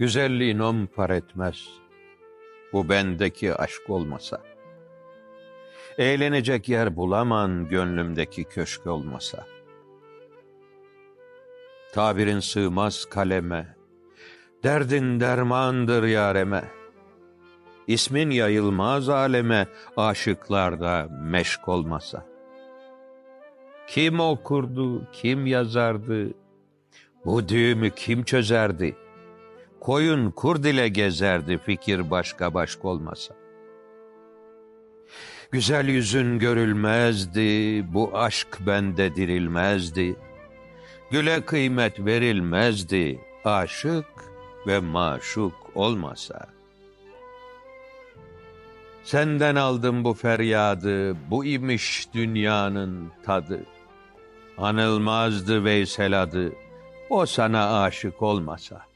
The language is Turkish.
Güzelliğin on par etmez. Bu bendeki aşk olmasa. Eğlenecek yer bulaman gönlümdeki köşk olmasa. Tabirin sığmaz kaleme, derdin dermandır yareme. İsmin yayılmaz aleme, aşıklarda meşk olmasa. Kim okurdu, kim yazardı, bu düğümü kim çözerdi? Koyun kurd ile gezerdi fikir başka başka olmasa. Güzel yüzün görülmezdi, bu aşk bende dirilmezdi. Güle kıymet verilmezdi, aşık ve maşuk olmasa. Senden aldım bu feryadı, bu imiş dünyanın tadı. Anılmazdı Veysel adı, o sana aşık olmasa.